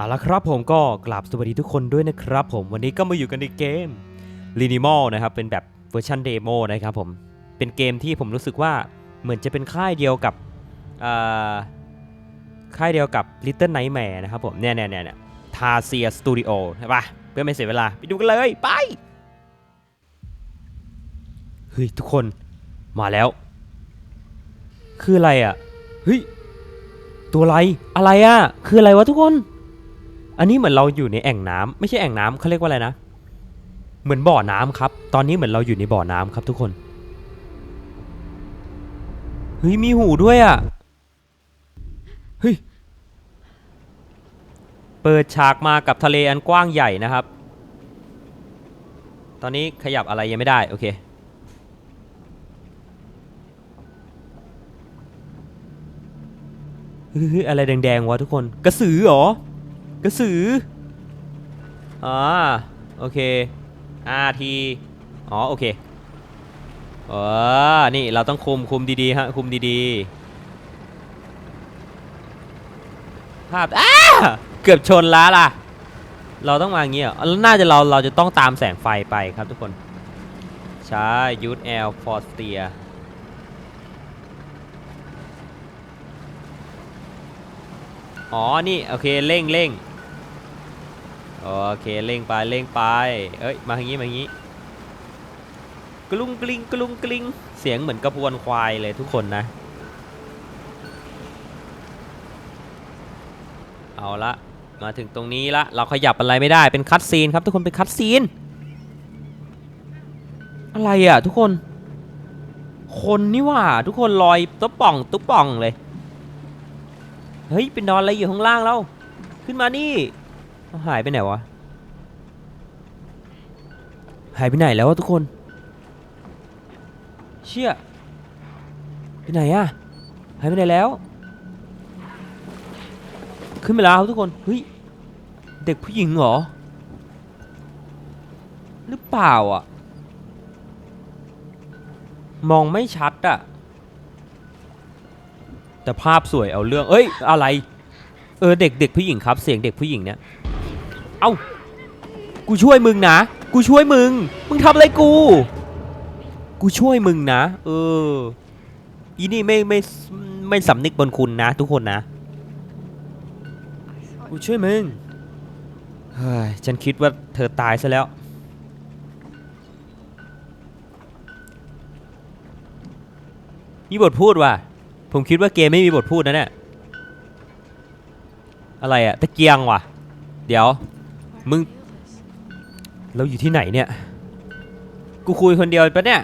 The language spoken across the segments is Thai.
เอาละครับผมก็กราบสวัสดีทุกคนด้วยนะครับผมวันนี้ก็มาอยู่กันในเกม l i n i m a l นะครับเป็นแบบเวอร์ชันเดโมนะครับผมเป็นเกมที่ผมรู้สึกว่าเหมือนจะเป็นค่ายเดียวกับค่ายเดียวกับ Little Nightmare นะครับผมเนี่ยเนี่ยเนี่ยเนี่ยทาเซียสตูดิโอใช่ปะเพื่อไม่เสียเวลา ไปดูกันเลยไปเฮ้ยทุกคนมาแล้ว คืออะไรอะเฮ้ยตัวอะไรอะไรอะ คืออะไรวะทุกคน อันนี้เหมือนเราอยู่ในแอ่งน้ำไม่ใช่แอ่งน้ำเขาเรียกว่าอะไรนะ เหมือนบ่อน้ำครับ ตอนนี้เหมือนเราอยู่ในบ่อน้ำครับทุกคนเฮ้ยมีหูด้วยอะเฮ้ยเปิดฉากมากับทะเลอันกว้างใหญ่นะครับ ตอนนี้ขยับอะไรยังไม่ได้โอเคเฮ้ยอะไรแดงๆวะทุกคน กระสือเหรอ กระสืออ่าโอเค RT อ๋อโอเคเออนี่เราต้องคุมคุมดีๆฮะคุมดีๆภาพอ้าเกือบชนล้าล่ะ เราต้องมาอย่างงี้เหรอแล้วน่าจะเราเราจะต้องตามแสงไฟไปครับทุกคนใช่ยูทแอลฟอร์สเตียอ๋อ นี่ โอเค เร่งเร่ง โอเคเร่งไปเร่งไปเอ้ยมาอย่างงี้มาอย่างงี้ กลุ้งกลิ้งกลุ้งกลิ้งเสียงเหมือนกระพวนควายเลยทุกคนนะ เอาละมาถึงตรงนี้ละเราขยับอะไรไม่ได้เป็นคัตซีนครับทุกคนเป็นคัตซีนอะไรอะทุกคน คนนี่ว่าทุกคนลอยตุ๊บป่องตุ๊บป่องเลย เฮ้ยเป็นนอนอะไรอยู่ข้างล่างแล้วขึ้นมานี่ หายไปไหนวะ หายไปไหนแล้ววะทุกคน เชี่ยไปไหนอะหายไปไหนแล้ว ขึ้นไปแล้วครับทุกคน เฮ้ย เด็กผู้หญิงเหรอ หรือเปล่าอะมองไม่ชัดอะแต่ภาพสวยเอาเรื่อง เอ้ย อะไร เออ เด็กเด็กผู้หญิงครับ เสียงเด็กผู้หญิงเนี่ย เอ้า กูช่วยมึงนะ กูช่วยมึง มึงทำอะไรกู กูช่วยมึงนะ เออ อีนี่ไม่ไม่ไม่สำนึกบนคุณนะ ทุกคนนะ กูช่วยมึง เฮ้ย ฉันคิดว่าเธอตายซะแล้ว มีบทพูดว่ะ ผมคิดว่าเกมไม่มีบทพูดนะเนี่ย อะไรอะตะเกียงว่ะ เดี๋ยว มึง เราอยู่ที่ไหนเนี่ย กูคุยคนเดียวปะเนี่ย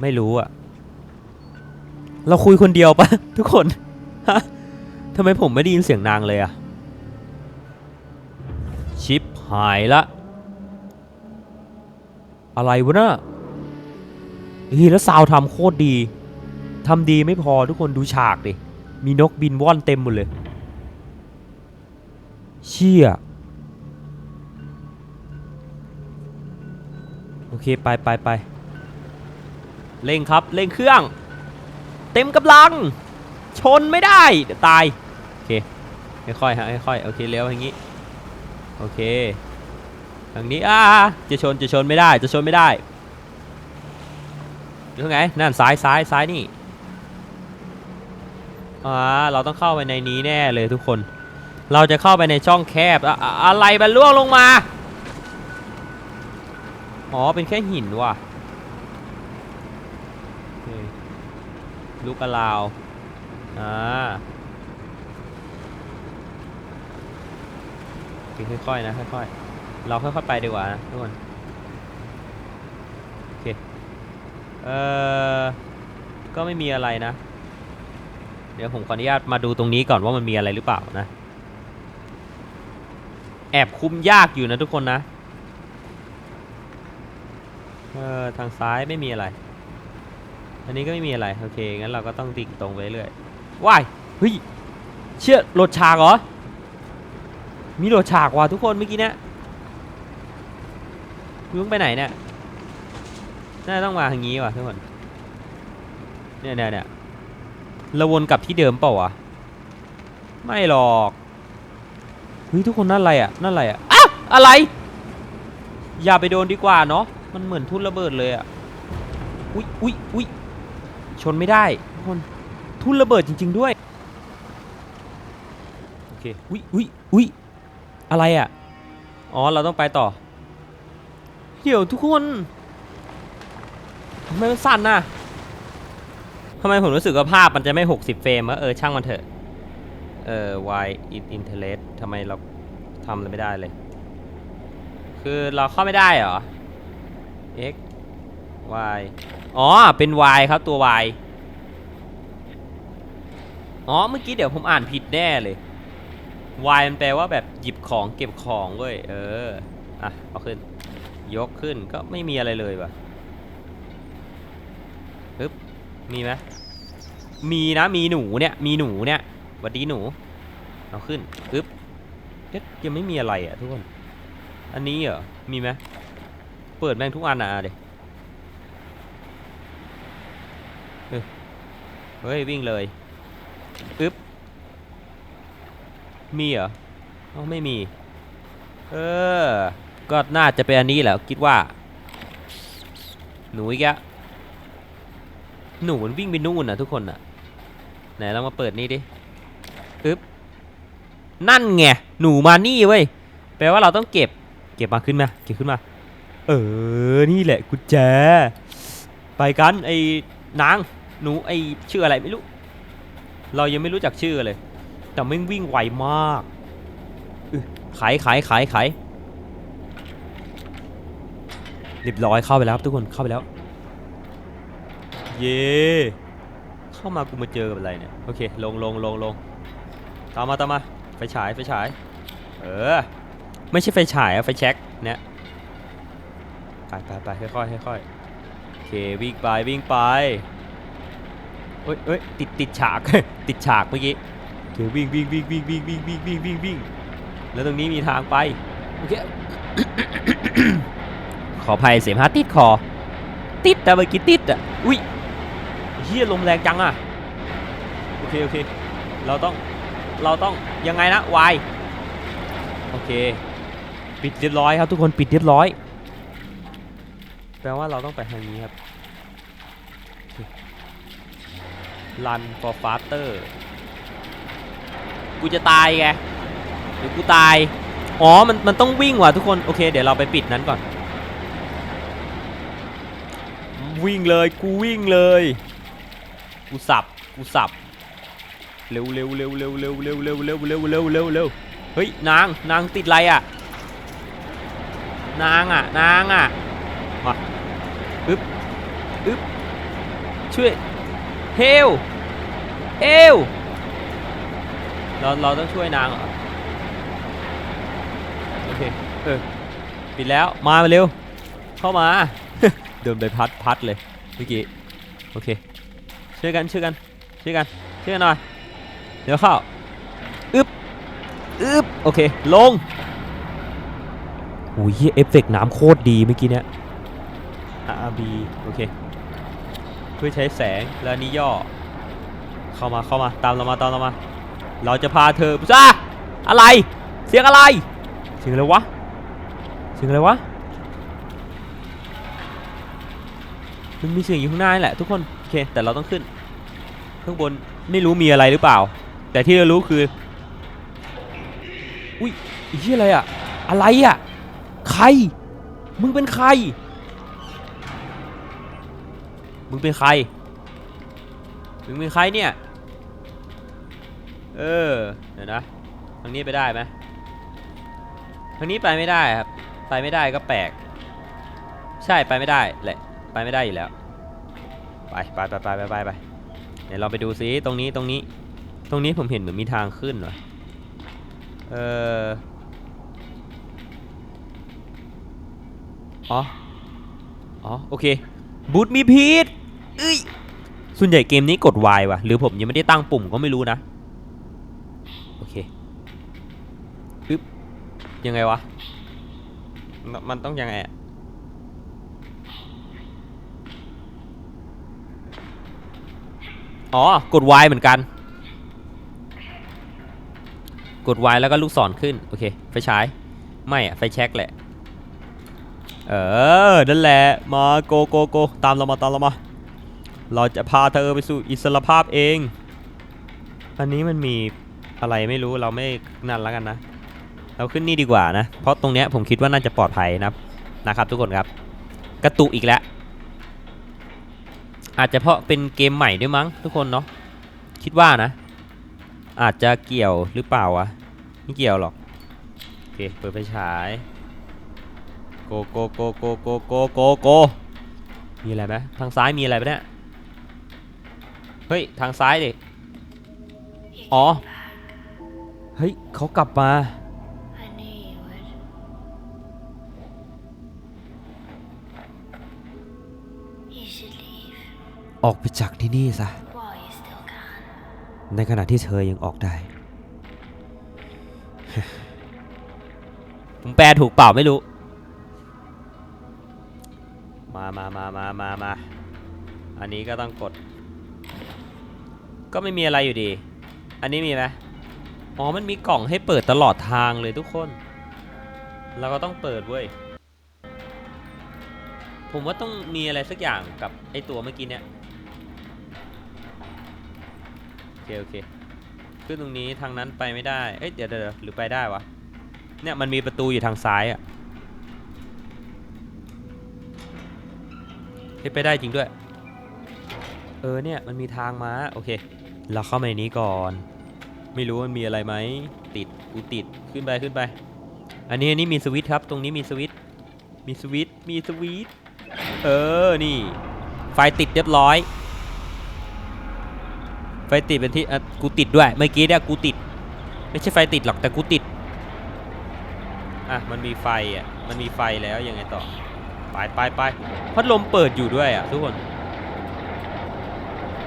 ไม่รู้อะเราคุยคนเดียวปะทุกคนฮะทำไมผมไม่ได้ยินเสียงนางเลยอะชิปหายละ อะไรวะน่ะเฮ้ยแล้วซาวทำโคตรดีทำดีไม่พอทุกคนดูฉากดิ มีนกบินว่อนเต็มหมดเลย เชี่ย เคไปไปไปเร่งครับเร่งเครื่อง เต็มกำลัง ชนไม่ได้เดี๋ยวตายโอเคค่อยๆฮะค่อยๆโอเคเลี้ยวอย่างนี้โอเคทางนี้อ่าจะชนจะชนไม่ได้จะชนไม่ได้อยู่ไงนั่นซ้ายซ้ายซ้ายนี่อ่าเราต้องเข้าไปในนี้แน่เลยทุกคน เราจะเข้าไปในช่องแคบอะอะอะไรมันล่วงลงมา อ๋อ เป็นแค่หินว่ะลูกกระลาว อ่าค่อยๆนะค่อยๆ เราค่อยๆไปดีกว่านะทุกคน โอเค เอ่อ ก็ไม่มีอะไรนะ เดี๋ยวผมขออนุญาตมาดูตรงนี้ก่อนว่ามันมีอะไรหรือเปล่านะ แอบคุ้มยากอยู่นะทุกคนนะ เออทางซ้ายไม่มีอะไร อันนี้ก็ไม่มีอะไร โอเค งั้นเราก็ต้องดิ่งตรงไปเรื่อยว้ายเฮ้ย เชี่ยโหลดฉากเหรอ มีโหลดฉากว่ะทุกคนเมื่อกี้เนี่ยมึงไปไหนเนี่ย น่าต้องมาทางนี้ว่ะทุกคน เนี่ยเนี่ยเนี่ยเราวนกลับที่เดิมเปล่าวะ ไม่หรอก เฮ้ยทุกคนนั่นอะไรอะ นั่นอะไรอะอ้าวอะไร อย่าไปโดนดีกว่าเนาะ มันเหมือนทุ่นระเบิดเลยอะ อุ้ยอุ้ยอุ้ยชนไม่ได้ทุกคน ทุ่นระเบิดจริง ๆด้วย โอเค อุ้ยอุ้ยอุ้ยอะไรอะ อ๋อ เราต้องไปต่อ เดี๋ยวทุกคนทำไมมันสั่นน่ะทำไมผมรู้สึกว่าภาพมันจะไม่ 60 เฟรมวะเออ ช่างมันเถอะ เออ y in internet ทำไมเราทำอะไรไม่ได้เลย คือเราเข้าไม่ได้เหรอ x y อ๋อ เป็น y ครับตัว y อ๋อ เมื่อกี้เดี๋ยวผมอ่านผิดแน่เลย y มันแปลว่าแบบหยิบของเก็บของเว้ย เออ อะ เอาขึ้น ยกขึ้นก็ไม่มีอะไรเลยว่ะปึ๊บ มีไหมมีนะ มีหนูเนี่ย มีหนูเนี่ยหวัดดีหนู เอาขึ้นปึ๊บเอ๊ะยังไม่มีอะไรอะทุกคน อันนี้เหรอ มีไหม เปิดแม่งทุกอันอะเดี๋ยวเฮ้ย วิ่งเลยปึ๊บ มีเหรอเอ้าไม่มี เออ ก็น่าจะเป็นอันนี้แหละคิดว่า หนูอีกอะหนูมันวิ่งไปนู่นนะทุกคนอะไหนเรามาเปิดนี่ดิปึ๊บ นั่นไง หนูมานี่เว้ย แปลว่าเราต้องเก็บ เก็บมาขึ้นมา เก็บขึ้นมา เออ นี่แหละกุญแจ ไปกันไอ้นาง หนูไอ้ชื่ออะไรไม่รู้ เรายังไม่รู้จักชื่อเลย แต่แม่วิ่งไวมากอึไขไขไขไขเรียบร้อยเข้าไปแล้วครับทุกคนเข้าไปแล้ว เย่เข้ามากูมาเจอกับอะไรเนี่ย โอเค ลงลงลงลงตามมาตามมาไฟฉายไฟฉาย เออ ไม่ใช่ไฟฉายอะไฟแช็กเนี่ย ไปไปไปค่อยๆค่อยๆโอเควิ่งไปวิ่งไปเอ้ยเอ้ยติดติดฉาก ติดฉากเมื่อกี้โอเควิ่งวิ่งวิ่งวิ่งวิ่งวิ่งวิ่งวิ่งวิ่งวิ่งแล้วตรงนี้มีทางไปโอเคขออภัยเสียงฮาติดคอ ติดแต่เมื่อกี้ติดอะอุ้ยเฮียลมแรงจังอะโอเคโอเคเราต้องเราต้องยังไงนะวายโอเค ปิดเรียบร้อยครับทุกคนปิดเรียบร้อย แปลว่าเราต้องไปทางนี้ครับ Run for faster กูจะตายไงหรือกูตาย อ๋อ มัน มันต้องวิ่งว่ะทุกคน โอเค เดี๋ยวเราไปปิดนั้นก่อน วิ่งเลย กูวิ่งเลย กูสับ กูสับ เร็วเร็วเร็วเร็วเร็วเร็วเร็วเร็วเร็วเร็วเร็วเร็วเฮ้ย นาง นางติดอะไรอะ นางอะ นางอะมาอึ๊บอึ๊บ ช่วยเฮลเอวเราเราต้องช่วยนางเหรอโอเคเออปิดแล้วมาเร็ว เข้ามา เดินไปพัดพัดเลยเมื่อกี้โอเคช่วยกันช่วยกันช่วยกันช่วยกันหน่อยเดี๋ยวเข้าอึบอึบโอเคลงโอ้ยเอฟเฟกต์น้ำโคตรดีเมื่อกี้เนี้ย RB โอเค เพื่อใช้แสงและนนี้ย่อ เข้ามาเข้ามาตามเรามาตามเรามา เราจะพาเธอจ้าอะไร เสียงอะไร เสียงอะไรวะ เสียงอะไรวะมันมีเสียงอยู่ข้างหน้านี่แหละทุกคนโอเคแต่เราต้องขึ้นข้างบนไม่รู้มีอะไรหรือเปล่า แต่ที่เรารู้คืออุ้ยอ้เหี้ยอะไรอะอะไรอะใคร มึงเป็นใคร มึงเป็นใคร มึงเป็นใครเนี่ย เออ เดี๋ยวนะ ทางนี้ไปได้ไหมทางนี้ไปไม่ได้ครับ ไปไม่ได้ก็แปลก ใช่ไปไม่ได้แหละ ไปไม่ได้อยู่แล้ว ไปไปไปไปไปไปเดี๋ยวเราไปดูซิตรงนี้ตรงนี้ ตรงนี้ผมเห็นเหมือนมีทางขึ้นว่ะเอออ๋อ อ๋อ โอเค บูทมีพีท เอ้ยส่วนใหญ่เกมนี้กด Y ว่ะ หรือผมยังไม่ได้ตั้งปุ่มก็ไม่รู้นะ โอเคปึ๊บยังไงวะมันมันต้องยังไงอะอ๋อ กด Y เหมือนกัน กด Y แล้วก็ลูกศรขึ้น โอเค ไฟฉาย ไม่อะไฟแช็กแหละ เออ นั่นแหละ มา โก โก โก ตามเรามา ตามเรามา เราจะพาเธอไปสู่อิสรภาพเอง อันนี้มันมีอะไรไม่รู้เราไม่นั่นแล้วกันนะ เราขึ้นนี่ดีกว่านะ เพราะตรงเนี้ยผมคิดว่าน่าจะปลอดภัยนะนะครับ ทุกคนครับ กระตุกอีกแล้ว อาจจะเพราะเป็นเกมใหม่ด้วยมั้ง ทุกคนเนาะ คิดว่านะ อาจจะเกี่ยวหรือเปล่าวะ ไม่เกี่ยวหรอก โอเค เปิดไฟฉาย โกโกโกโกโกโกโกโกมีอะไรไหมทางซ้ายมีอะไรไหมเนี่ย เฮ้ย ทางซ้ายดิ อ๋อ เฮ้ยเขากลับมา I knew you would. You should leave ออกไปจากที่นี่ซะ while you still can. ในขณะที่เธอยังออกได้ ผมแปลถูกเปล่าไม่รู้ มามามามามามา อันนี้ก็ต้องกด ก็ไม่มีอะไรอยู่ดี อันนี้มีไหมอ๋อ มันมีกล่องให้เปิดตลอดทางเลยทุกคน เราก็ต้องเปิดเว้ย ผมว่าต้องมีอะไรสักอย่างกับไอตัวเมื่อกี้เนี่ย โอเค โอเค ขึ้นตรงนี้ทางนั้นไปไม่ได้ เอ้ย เดี๋ยวเดี๋ยวหรือไปได้วะ เนี่ยมันมีประตูอยู่ทางซ้ายอะ่ะเฮ้ยไปได้จริงด้วย เออเนี่ยมันมีทางมา โอเค เราเข้ามาในนี้ก่อน ไม่รู้มันมีอะไรไหมติดกูติดขึ้นไปขึ้นไป อันนี้อันนี้มีสวิตช์ครับ ตรงนี้มีสวิตช์มีสวิตช์มีสวิตช์เออนี่ ไฟติดเรียบร้อย ไฟติดเป็นที่อะกูติดด้วยเมื่อกี้เนี่ยกูติด ไม่ใช่ไฟติดหรอกแต่กูติดอะมันมีไฟอะมันมีไฟแล้วยังไงต่อไปไปไปพัดลมเปิดอยู่ด้วยอะทุกคน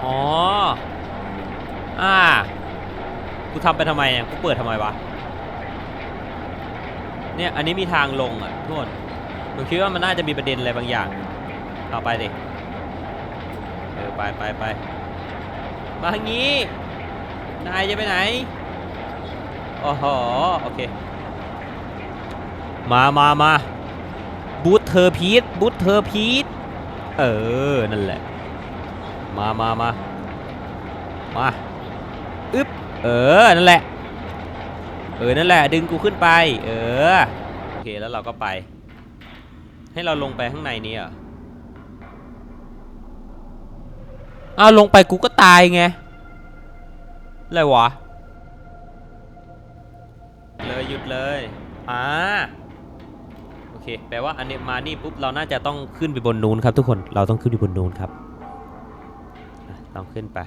อ๋อ อ่า กูทำไปทำไมอะกูเปิดทำไมวะ เนี่ย อันนี้มีทางลงอะทุกคนผมคิดว่ามันน่าจะมีประเด็นอะไรบางอย่าง เอาไปดิเออไปไปไปมาทางนี้ นายจะไปไหนโอ้โหโอเค มามามาบูทเธอพีทบูทเธอพีทเออ นั่นแหละ มามามามา อึ๊บ เออ นั่นแหละ เออ นั่นแหละ ดึงกูขึ้นไป เออ โอเค แล้วเราก็ไป ให้เราลงไปข้างในนี้เหรอะอ้าวลงไปกูก็ตายไง อะไรวะ เลยหยุดเลย อ่า โอเค แปลว่าอันนี้มานี่ปุ๊บ เราน่าจะต้องขึ้นไปบนนู้นครับทุกคน เราต้องขึ้นไปบนนู้นครับอะต้องขึ้นไป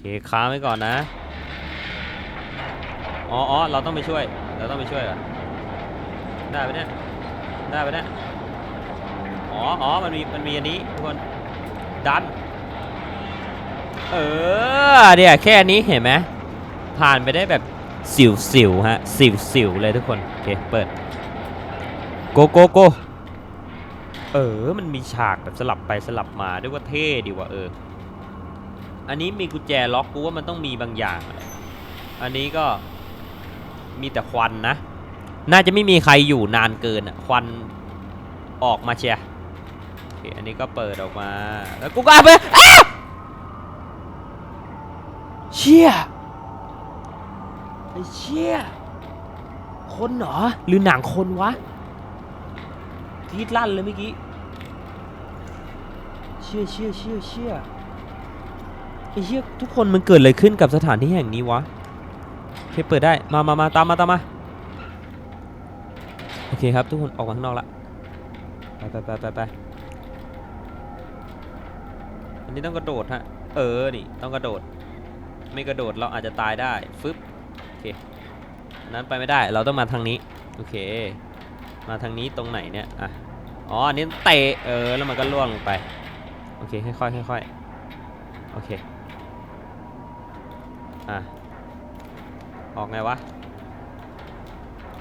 เคค้างไว้ก่อนนะ อ๋ออเราต้องไปช่วย เราต้องไปช่วยก่อนได้ไปเนี่ย ได้ไปเนี่ย อ๋ออ๋อมันมี มันมีอันนี้ทุกคน ดัน เออ เนี่ยแค่นี้เห็นไหม ผ่านไปได้แบบสิวสิวๆฮะ สิวสิวๆเลยทุกคน โอเค เปิด โกโกโกเออ มันมีฉากแบบสลับไปสลับมาด้วยว่าเท่ดีว่ะเออ อันนี้มีกุญแจล็อกกูว่ามันต้องมีบางอย่าง อันนี้ก็มีแต่ควันนะ น่าจะไม่มีใครอยู่นานเกินอะควันออกมาเชียโอเคอันนี้ก็เปิดออกมา แล้วกูก็อาไปเชี่ยไอ้เชี่ยคนเหรอ หรือหนังคนวะกรีดลั่นเลยเมื่อกี้ เชี่ยเชี่ยเชี่ยเชี่ย ไอ้เชี่ยทุกคนมันเกิดอะไรขึ้นกับสถานที่แห่งนี้วะโอเคเปิดได้มามามาตามมาตามมาโอเคครับทุกคนออกมาข้างนอกละไปไปไปไปไปอันนี้ต้องกระโดดฮะเออนี่ต้องกระโดด ไม่กระโดดเราอาจจะตายได้ฟึบโอเคนนั้นไปไม่ได้เราต้องมาทางนี้โอเค มาทางนี้ตรงไหนเนี่ยอะอ๋ออันนี้เตะเออแล้วมันก็ล่วงลงไปโอเคค่อยๆค่อยๆโอเค อะ ออกไงวะ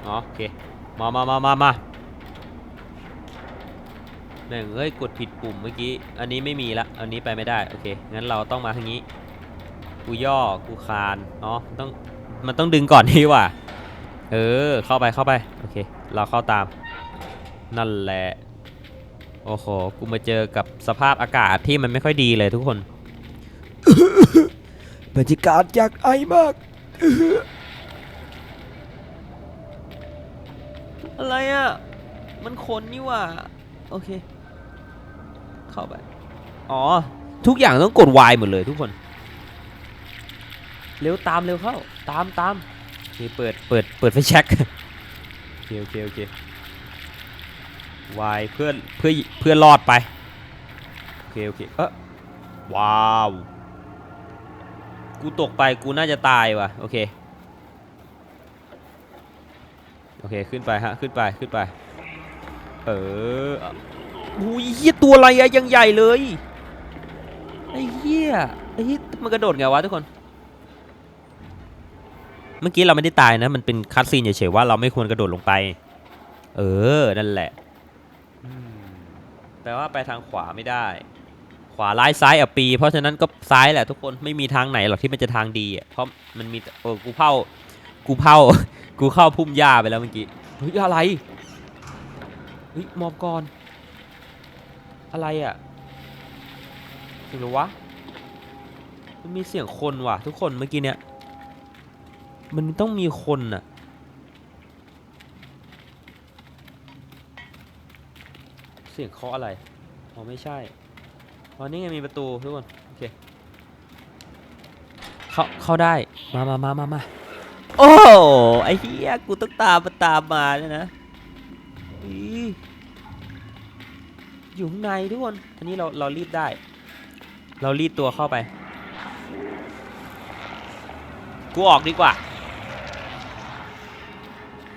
อ๋อโอเค มามามามามาแม่งเอ้ย กดผิดปุ่มเมื่อกี้ อันนี้ไม่มีละ อันนี้ไปไม่ได้ โอเค งั้นเราต้องมาทางนี้ กูย่อ กูคานอ๋อต้อง มันต้องดึงก่อนนี่ว่ะ เออ เข้าไป เข้าไป โอเค เราเข้าตาม นั่นแหละ โอ้โห กูมาเจอกับสภาพอากาศที่มันไม่ค่อยดีเลยทุกคน บรรยากาศอยากไอมาก อะไรอะ มันคนนี่ว่ะโอเค เข้าไป อ๋อ ทุกอย่างต้องกด Y หมดเลยทุกคน เร็วตามเร็วเข้า ตามตามโอเคเปิดเปิดเปิดไฟแช็กโอเคโอเคโอเค Y เพื่อนเพื่อเพื่อรอดไป โอเคโอเค เออว้าว กูตกไปกูน่าจะตายว่ะโอเคโอเคขึ้นไปฮะขึ้นไปขึ้นไป เออหูยเฮียตัวอะไรอะยังใหญ่เลยไอ้เหี้ยไอ้เหี้ยมันกระโดดไงวะทุกคน เมื่อกี้เราไม่ได้ตายนะ มันเป็นคัตซีนเฉยๆว่าเราไม่ควรกระโดดลงไป เออนั่นแหละแปลว่าไปทางขวาไม่ได้ วาร้ายซ้ายอะปี เพราะฉะนั้นก็ซ้ายแหละทุกคนไม่มีทางไหนหรอกที่มันจะทางดีอะเพราะมันมีเออกูเผากูเผากูเข้าพุ่มหญ้าไปแล้วเมื่อกี้เฮ้ยอะไรเฮ้ยมอบก่อนอะไรอะถึงหรือวะมันมีเสียงคนว่ะ ทุกคนเมื่อกี้เนี่ยมันต้องมีคนน่ะเสียงเคาะอะไร อ๋อไม่ใช่ อ๋อนี่ไงมีประตูทุกคนโอเคเข้าเข้าได้มามามามามาโอ้ไอ้เหี้ยกูต้องตามมาตามมาเนี่ยนะอีอยู่ข้างในทุกคนอันนี้เราเรารีดได้ เรารีดตัวเข้าไป กูออกดีกว่า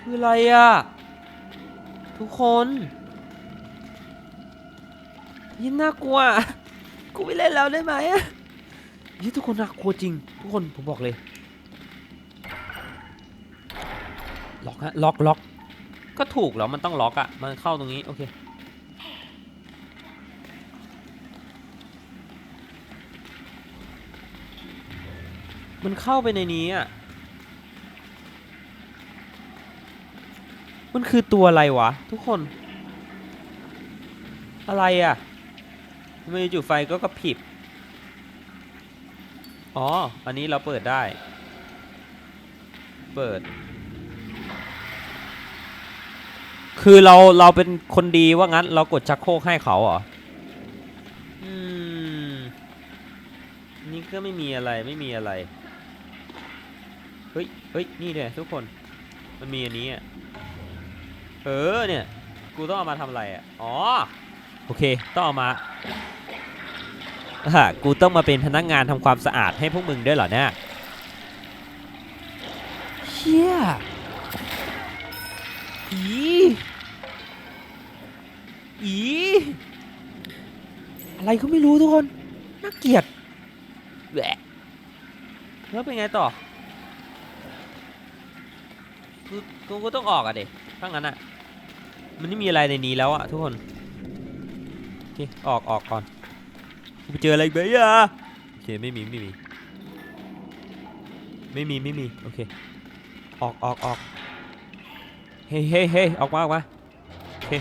คืออะไรอะทุกคนยินน่ากลัว กูไม่เล่นแล้วได้ไหมอะยี่ทุกคนน่ากลัวจริง ทุกคนผมบอกเลยล็อกฮะล็อกล็อกก็ถูกแล้วมันต้องล็อกอะมันเข้าตรงนี้โอเคมันเข้าไปในนี้อะ มันคือตัวอะไรวะ ทุกคน อะไรอะ ทำไมจู่ไฟก็กระพริบ อ๋อ อันนี้เราเปิดได้ เปิด คือเราเราเป็นคนดีว่างั้น เรากดชักโครกให้เขาเหรอ อืม นี่ก็ไม่มีอะไรไม่มีอะไร เฮ้ยเฮ้ยนี่เนี่ยทุกคน มันมีอันนี้อะ เออเนี่ย กูต้องเอามาทำอะไรอะ อ๋อ โอเค ต้องเอามาอะกูต้องมาเป็นพนักงานทำความสะอาดให้พวกมึงด้วยเหรอเนี่ยเชี่ยอีอีอะไรก็ไม่รู้ทุกคน น่าเกลียดแหวะแล้วเป็นไงต่อกูก็ต้องออกอะเด็กถ้างั้นอะมันไม่มีอะไรในนี้แล้วอะทุกคน อเคออกออกก่อนกูไปเจออะไรอีกไหมอะโอเคไม่มีไม่มีไม่มีไม่มีโอเคออกออกออกเฮ้ยเฮ้ยเฮ้ยออกมาออกมาโอเค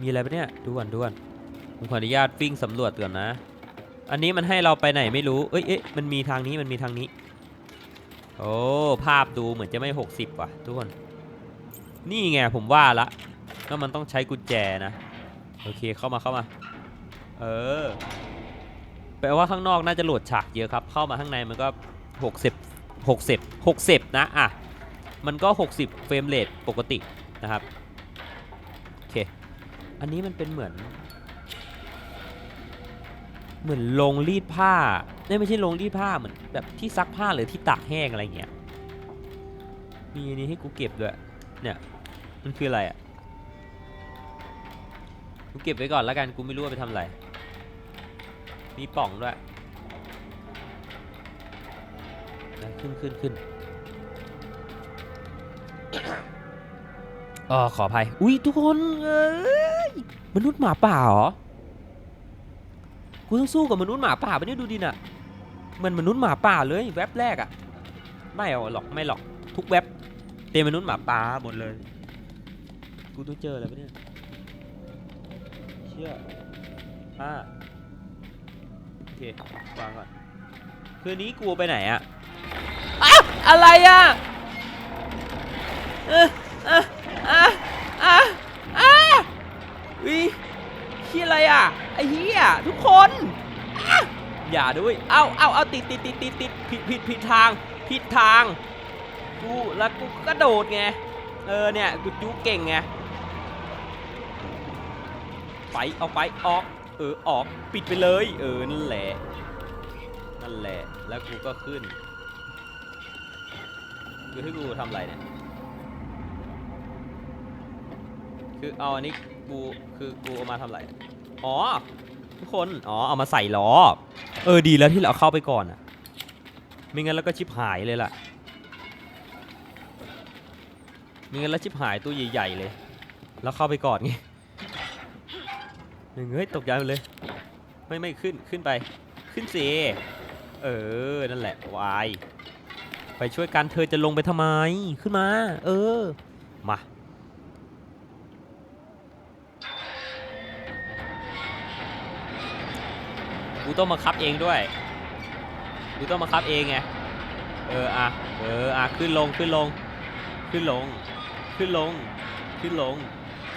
มีอะไรปะเนี่ยดูก่อนดูก่อนผมขออนุญาตวิ่งสำรวจก่อนนะ อันนี้มันให้เราไปไหนไม่รู้เอ้ยเอ๊ะมันมีทางนี้มันมีทางนี้โอ้ภาพดูเหมือนจะไม่ 60ว่ะทุกคนนี่ไงผมว่าละ ว่ามันต้องใช้กุญแจนะ โอเคเข้ามาเข้ามา เออ แปลว่าข้างนอกน่าจะโหลดฉากเยอะครับ เข้ามาข้างในมันก็60 60 60 นะอะ มันก็ 60 เฟรมเรทปกตินะครับ โอเค อันนี้มันเป็นเหมือน เหมือนโรงรีดผ้าไม่ใช่โรงรีดผ้าเหมือนแบบที่ซักผ้าหรือที่ตากแห้งอะไรเงี้ย มีอันนี้ให้กูเก็บด้วย เนี่ย มันคืออะไรอะ กูเก็บไว้ก่อนแล้วกันกูไม่รู้ว่าไปทำอะไร มีป่องด้วยขึ้นขึ้นขึ้นอ๋อขออภัย อุ้ยทุกคนเอ้ยมนุษย์หมาป่าเหรอ กูต้องสู้กับมนุษย์หมาป่าไปเนี่ยดูดิน่ะเหมือนมนุษย์หมาป่าเลยแว็บแรกอะไม่เอาหรอกไม่หรอกทุกแว็บเต็มมนุษย์หมาป่าหมดเลย กูต้องเจออะไรปะเนี่ย ชื่ออ่าโอเควางก่อนคืนนี้กูไปไหนอะอะอะไรอะเออเอออะอะอะวิเฮียอะไรอะไอ้เฮียทุกคนอย่าด้วย เอาเอาเอาติดติดติดติดติดผิดผิดผิดทาง ผิดทาง กูแล้วกูก็โดดไง เออเนี่ย กูจูเก่งไง ไปออกไปออก เออออกปิดไปเลย เออนั่นแหละนั่นแหละแล้วกูก็ขึ้นคือให้กูทำอะไรเนี่ยคือเอาอันนี้กูคือกูเอามาทำอะไรอ๋อทุกคนอ๋อเอามาใส่ล้อเออดีแล้วที่เราเข้าไปก่อนอะไม่งั้นแล้วก็ชิบหายเลยล่ะไม่งั้นแล้วชิบหายตัวใหญ่ๆเลย แล้วเข้าไปก่อนไง หนึ่งเฮ้ยตกใจหมดเลย ไม่ไม่ขึ้นขึ้นไป ขึ้นสิเออ นั่นแหละวายไปช่วยกันเธอจะลงไปทำไม ขึ้นมา เออ มากูต้องมาคับเองด้วยกูต้องมาคับเองไง เอออะ เอออะขึ้นลงขึ้นลง ขึ้นลง ขึ้นลง ขึ้นลง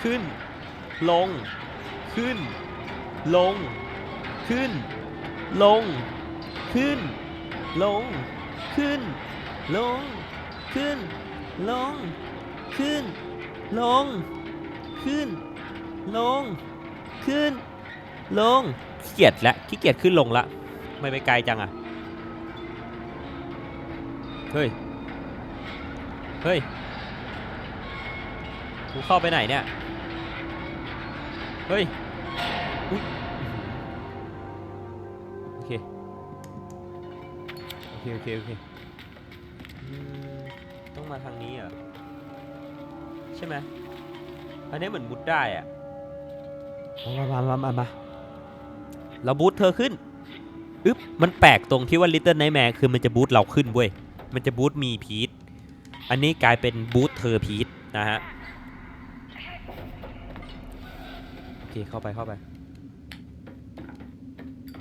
ขึ้น ลง ขึ้น ลง ขึ้น ลง ขึ้น ลง ขึ้น ลง ขึ้น ลง ขึ้น ลง ขึ้น ลง ขึ้น ลง ขี้เกียจแล้วขี้เกียจขึ้นลงละ ไม่ไปไกลจังอะเฮ้ย เฮ้ยกูเข้าไปไหนเนี่ย เฮ้ย อุ๊ยโอเค โอเค โอเค โอเคอืมต้องมาทางนี้เหรอใช่ไหมอันนี้เหมือนมุดได้อะมามามามามาเราบูทเธอขึ้นอึ๊บมันแปลกตรงที่ว่า Little Nightmare คือมันจะบูทเราขึ้นเว้ย มันจะบูทมีพีทอันนี้กลายเป็นบูทเธอพีทนะฮะ โอเค เข้าไปเข้าไปโอ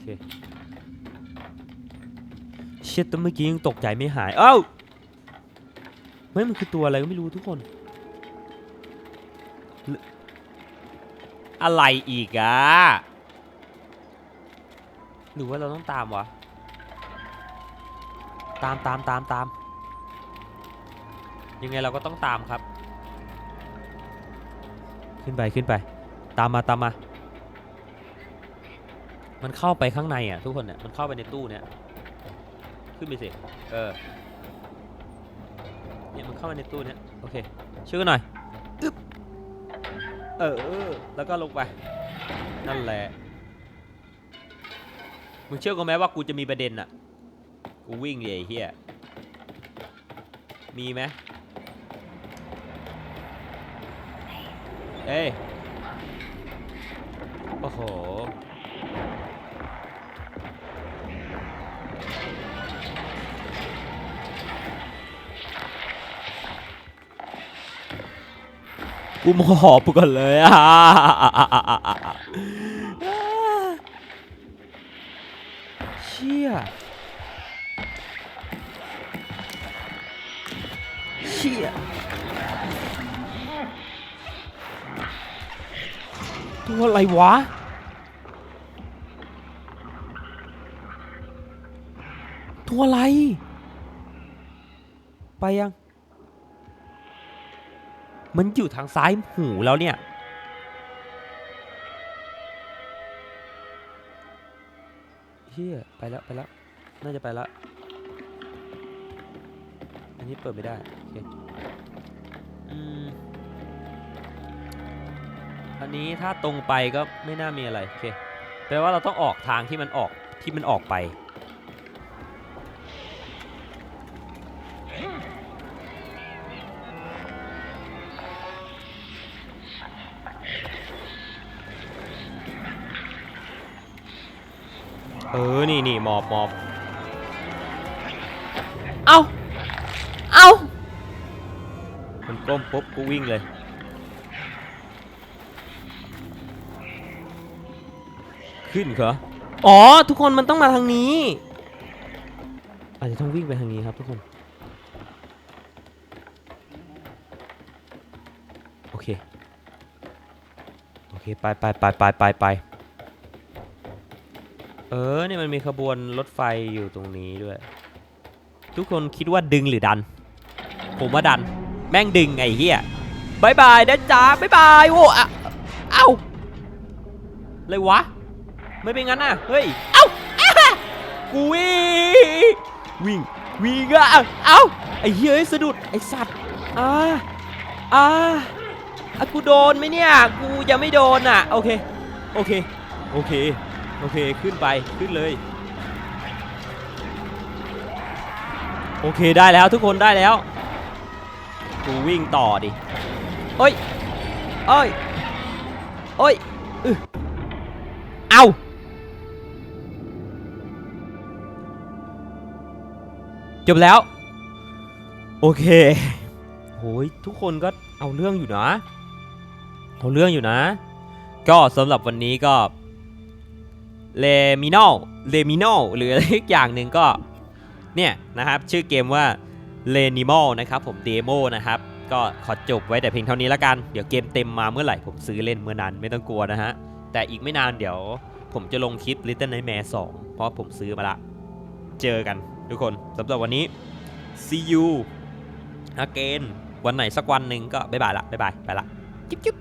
เคเชิดตัวเมื่อกี้ยังตกใจไม่หาย เอ้าไม่มันคือตัวอะไรก็ไม่รู้ทุกคน อะไรอีกอะหรือว่าเราต้องตามวะ ตามตามตามตาม ยังไงเราก็ต้องตามครับ ขึ้นไปขึ้นไป ตามมาตามมา มันเข้าไปข้างในอะทุกคนเนี่ยมันเข้าไปในตู้เนี่ยขึ้นไปสิเออเนี่ยมันเข้ามาในตู้เนี่ยโอเคช่วยกันหน่อยอึ๊บเออแล้วก็ลงไปนั่นแหละมึงเชื่อกูไหมว่ากูจะมีประเด็นอะกูวิ่งเลยเฮียมีไหมเอ้ยโอ้โห กูมหอบก่อนเลยอะเชี่ยเชี่ยตัวอะไรวะตัวอะไร ไปยัง มันอยู่ทางซ้ายหูแล้วเนี่ย เฮียไปแล้วไปแล้ว น่าจะไปแล้ว อันนี้เปิดไม่ได้ โอเค อืม อันนี้ถ้าตรงไปก็ไม่น่ามีอะไร โอเค แปลว่าเราต้องออกทางที่มันออกที่มันออกไป ออนี่นี่หมอบหมอบเอาเอามันก้มปุ๊บกูวิ่งเลย ขึ้นเหรอ อ๋อ ทุกคนมันต้องมาทางนี้ อาจจะต้องวิ่งไปทางนี้ครับทุกคน โอเค โอเค ไปไปไปไปไปไป เออเนี่ยมันมีขบวนรถไฟอยู่ตรงนี้ด้วย ทุกคนคิดว่าดึงหรือดัน ผมว่าดัน แม่งดึงไงเฮียบายบายนะจ๊ะบายบายโว้อะเอ้าเลยวะ ไม่เป็นงั้นน่ะ เฮ้ย เอ้ากูวิ่งวิ่งวิ่งอะเอ้าไอ้เฮ้ยสะดุดไอ้สัตว์อ่าอ่าอะกูโดนไหมเนี่ย กูยังไม่โดนอะ โอเค โอเค โอเค โอเคขึ้นไปขึ้นเลย โอเคได้แล้วทุกคนได้แล้วกูวิ่งต่อดิเอ้ยเอ้ยเอ้ยเอาจบแล้ว โอเคโหยทุกคนก็เอาเรื่องอยู่นะ เอาเรื่องอยู่นะ ก็สำหรับวันนี้ก็ เลมินอลเลมินอลหรืออะไรอีกอย่างหนึ่งก็ เนี่ยนะครับ ชื่อเกมว่า l e n i m a l นะครับผมเดโมนะครับ ก็ขอจบไว้แต่เพียงเท่านี้แล้วกัน เดี๋ยวเกมเต็มมาเมื่อไหร่ผมซื้อเล่นเมื่อนั้นไม่ต้องกลัวนะฮะ แต่อีกไม่นานเดี๋ยวผมจะลงคลิป Little Nightmare 2 เพราะผมซื้อมาละ เจอกันทุกคนสำหรับวันนี้ see you again วันไหนสักวันหนึ่งก็บ๊ายบายละบ๊ายบายไปละจิ๊บจิ๊บ